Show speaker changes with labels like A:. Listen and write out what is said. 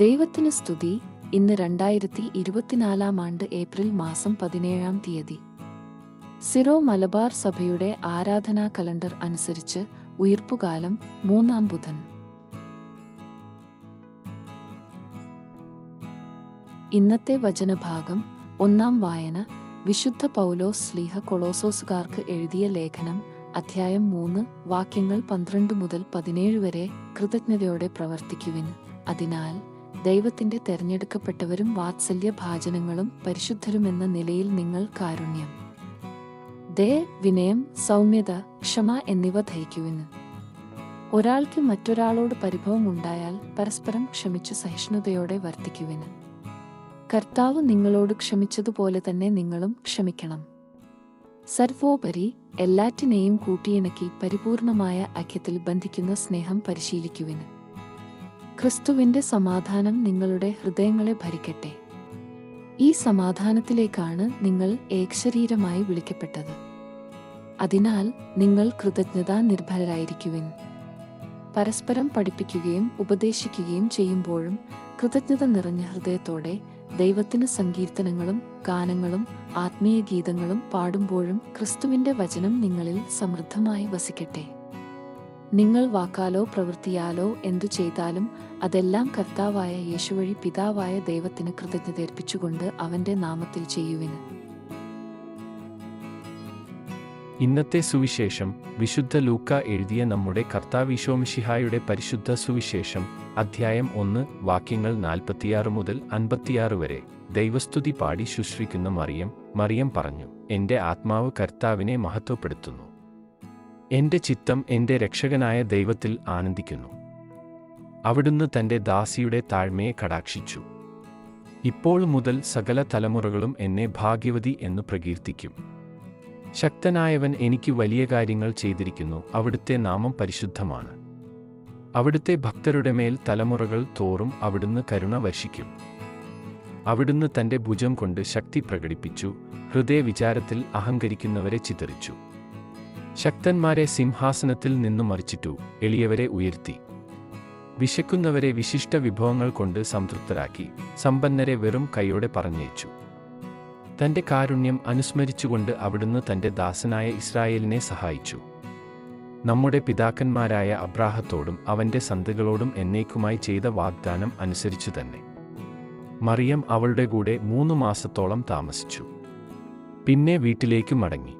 A: ദൈവത്തിന് സ്തുതി. ഇന്ന് രണ്ടായിരത്തി ഇരുപത്തിനാലാം ആണ്ട് ഏപ്രിൽ മാസം പതിനേഴാം തീയതി. സിറോ മലബാർ സഭയുടെ ആരാധനാ കലണ്ടർ അനുസരിച്ച് ഉയർപ്പുകാലം മൂന്നാം ബുധൻ. ഇന്നത്തെ വചനഭാഗം ഒന്നാം വായന. വിശുദ്ധ പൗലോസ് സ്ലീഹ കൊളോസോസുകാർക്ക് എഴുതിയ ലേഖനം. അധ്യായം മൂന്ന്. വാക്യങ്ങൾ പന്ത്രണ്ട് മുതൽ പതിനേഴ് വരെ കൃതജ്ഞതയോടെ പ്രവർത്തിക്കുവിൻ. അതിനാൽ ദൈവത്തിന്റെ തെരഞ്ഞെടുക്കപ്പെട്ടവരും വാത്സല്യ ഭാചനങ്ങളും പരിശുദ്ധരുമെന്ന നിലയിൽ നിങ്ങൾ കാരുണ്യം. ദേ വിനയം സൗമ്യത ക്ഷമ എന്നിവ ധരിക്കുവിന് ഒരാൾക്ക് മറ്റൊരാളോട് പരിഭവം ഉണ്ടായാൽ പരസ്പരം ക്ഷമിച്ച് സഹിഷ്ണുതയോടെ വർത്തിക്കുവിന്. കർത്താവ് നിങ്ങളോട് ക്ഷമിച്ചതുപോലെ തന്നെ നിങ്ങളും ക്ഷമിക്കണം. സർവോപരി എല്ലാറ്റിനെയും കൂട്ടിയിണക്കി പരിപൂർണമായ ഐക്യത്തിൽ ബന്ധിക്കുന്ന സ്നേഹം പരിശീലിക്കുവിന്. ക്രിസ്തുവിന്റെ സമാധാനം നിങ്ങളുടെ ഹൃദയങ്ങളെ ഭരിക്കട്ടെ. ഈ സമാധാനത്തിലേക്കാണ് നിങ്ങൾ ഏകശരീരമായി വിളിക്കപ്പെട്ടത്. അതിനാൽ നിങ്ങൾ കൃതജ്ഞതാ നിർഭരരായിരിക്കുവിൻ. പരസ്പരം പഠിപ്പിക്കുകയും ഉപദേശിക്കുകയും ചെയ്യുമ്പോഴും കൃതജ്ഞത നിറഞ്ഞ ഹൃദയത്തോടെ ദൈവത്തിന് സങ്കീർത്തനങ്ങളും ഗാനങ്ങളും ആത്മീയ ഗീതങ്ങളും പാടുമ്പോഴും ക്രിസ്തുവിന്റെ വചനം നിങ്ങളിൽ സമൃദ്ധമായി വസിക്കട്ടെ. നിങ്ങൾ വാക്കാലോ പ്രവൃത്തിയാലോ എന്തു ചെയ്താലും അതെല്ലാം കർത്താവായ യേശുവഴി പിതാവായ ദൈവത്തിന് കൃതജ്ഞതയർപ്പിച്ചുകൊണ്ട് അവന്റെ നാമത്തിൽ ചെയ്യുവിന്
B: ഇന്നത്തെ സുവിശേഷം വിശുദ്ധ ലൂക്ക എഴുതിയ നമ്മുടെ കർത്താവിശോമിഷിഹായുടെ പരിശുദ്ധ സുവിശേഷം അധ്യായം ഒന്ന് വാക്യങ്ങൾ നാൽപ്പത്തിയാറ് മുതൽ അൻപത്തിയാറ് വരെ. ദൈവസ്തുതി പാടി ശുശ്രിക്കുന്ന മറിയം മറിയം പറഞ്ഞു എന്റെ ആത്മാവ് കർത്താവിനെ മഹത്വപ്പെടുത്തുന്നു. എന്റെ ചിത്തം എന്റെ രക്ഷകനായ ദൈവത്തിൽ ആനന്ദിക്കുന്നു. അവിടുന്ന് തന്റെ ദാസിയുടെ താഴ്മയെ കടാക്ഷിച്ചു. ഇപ്പോൾ മുതൽ സകല തലമുറകളും എന്നെ ഭാഗ്യവതി എന്ന് പ്രകീർത്തിക്കും. ശക്തനായവൻ എനിക്ക് വലിയ കാര്യങ്ങൾ ചെയ്തിരിക്കുന്നു. അവിടുത്തെ നാമം പരിശുദ്ധമാണ്. അവിടുത്തെ ഭക്തരുടെ മേൽ തലമുറകൾ തോറും അവിടുന്ന് കരുണ വർഷിക്കും. അവിടുന്ന് തന്റെ ഭുജം കൊണ്ട് ശക്തി പ്രകടിപ്പിച്ചു. ഹൃദയവിചാരത്തിൽ അഹങ്കരിക്കുന്നവരെ ചിതറിച്ചു. ശക്തന്മാരെ സിംഹാസനത്തിൽ നിന്നും മറിച്ചിട്ടു എളിയവരെ ഉയർത്തി. വിശക്കുന്നവരെ വിശിഷ്ട വിഭവങ്ങൾ കൊണ്ട് സംതൃപ്തരാക്കി സമ്പന്നരെ വെറും കൈയോടെ പറഞ്ഞയച്ചു. തന്റെ കാരുണ്യം അനുസ്മരിച്ചുകൊണ്ട് അവിടുന്ന് തന്റെ ദാസനായ ഇസ്രായേലിനെ സഹായിച്ചു. നമ്മുടെ പിതാക്കന്മാരായ അബ്രാഹത്തോടും അവന്റെ സന്തകളോടും എന്നേക്കുമായി ചെയ്ത വാഗ്ദാനം അനുസരിച്ചു തന്നെ. മറിയം അവളുടെ കൂടെ മൂന്ന് മാസത്തോളം താമസിച്ചു. പിന്നെ വീട്ടിലേക്ക് മടങ്ങി.